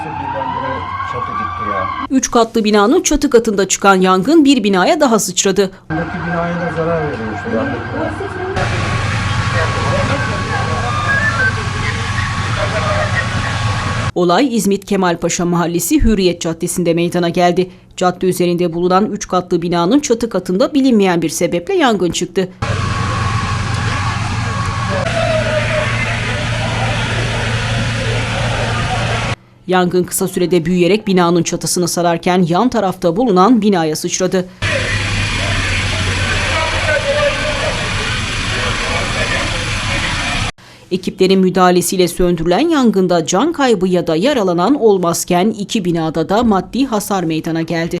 Nasıl birdenbire çatı gitti ya? Üç katlı binanın çatı katında çıkan yangın bir binaya daha sıçradı. Buradaki binaya da zarar veriyor şu. Olay İzmit Kemalpaşa Mahallesi Hürriyet Caddesi'nde meydana geldi. Cadde üzerinde bulunan üç katlı binanın çatı katında bilinmeyen bir sebeple yangın çıktı. Yangın kısa sürede büyüyerek binanın çatısını sararken yan tarafta bulunan binaya sıçradı. Ekiplerin müdahalesiyle söndürülen yangında can kaybı ya da yaralanan olmazken iki binada da maddi hasar meydana geldi.